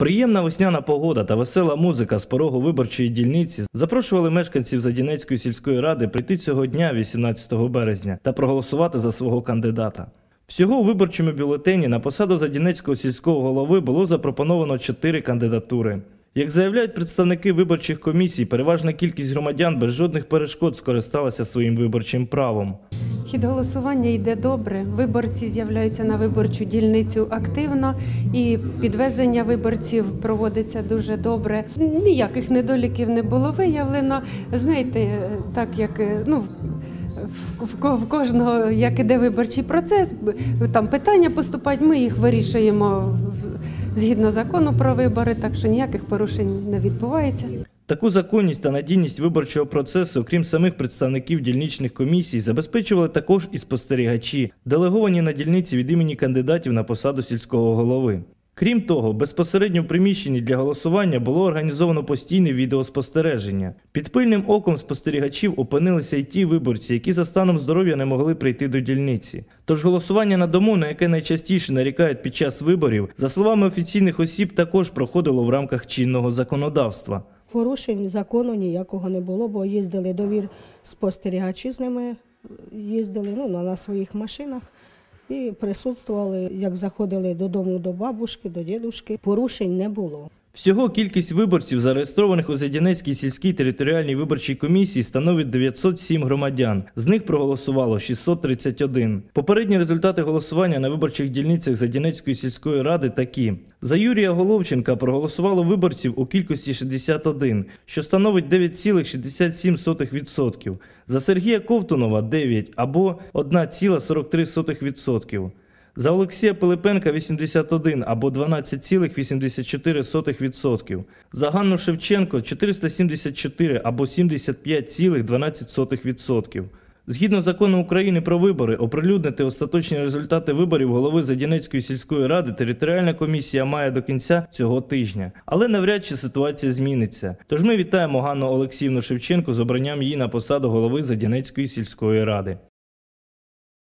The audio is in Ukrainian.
Приємна весняна погода та весела музика з порогу виборчої дільниці запрошували мешканців Задінецької сільської ради прийти цього дня, 18 березня, та проголосувати за свого кандидата. Всього у виборчому бюлетені на посаду Задінецького сільського голови було запропоновано чотири кандидатури. Як заявляють представники виборчих комісій, переважна кількість громадян без жодних перешкод скористалася своїм виборчим правом. Хід голосування йде добре. Виборці з'являються на виборчу дільницю активно, і підвезення виборців проводиться дуже добре. Ніяких недоліків не було виявлено. Знаєте, так як е, ну. в- кожного, як іде виборчий процес, там питання поступають, ми їх вирішуємо згідно закону про вибори, так що ніяких порушень не відбувається. Таку законність та надійність виборчого процесу, крім самих представників дільничних комісій, забезпечували також і спостерігачі, делеговані на дільниці від імені кандидатів на посаду сільського голови. Крім того, безпосередньо в приміщенні для голосування було організовано постійне відеоспостереження. Під пильним оком спостерігачів опинилися й ті виборці, які за станом здоров'я не могли прийти до дільниці. Тож голосування на дому, на яке найчастіше нарікають під час виборів, за словами офіційних осіб, також проходило в рамках чинного законодавства. Порушень закону ніякого не було, бо їздили довір спостерігачі з ними, їздили ну, на- своїх машинах і присутствували, як заходили додому до бабушки, до дідушки. Порушень не було. Всього кількість виборців, зареєстрованих у Задянецькій сільській територіальній виборчій комісії, становить 907 громадян. З них проголосувало 631. Попередні результати голосування на виборчих дільницях Задянецької сільської ради такі: за Юрія Головченка проголосувало виборців у кількості 61, що становить 9,67%. За Сергія Ковтунова 9 або 1,43%. За Олексія Пилипенка 81 або 12,84%. За Ганну Шевченко 474 або 75,12%. Згідно закону України про вибори, оприлюднити остаточні результати виборів голови Задінецької сільської ради територіальна комісія має до кінця цього тижня. Але навряд чи ситуація зміниться. Тож ми вітаємо Ганну Олексіївну Шевченко з обранням її на посаду голови Задінецької сільської ради.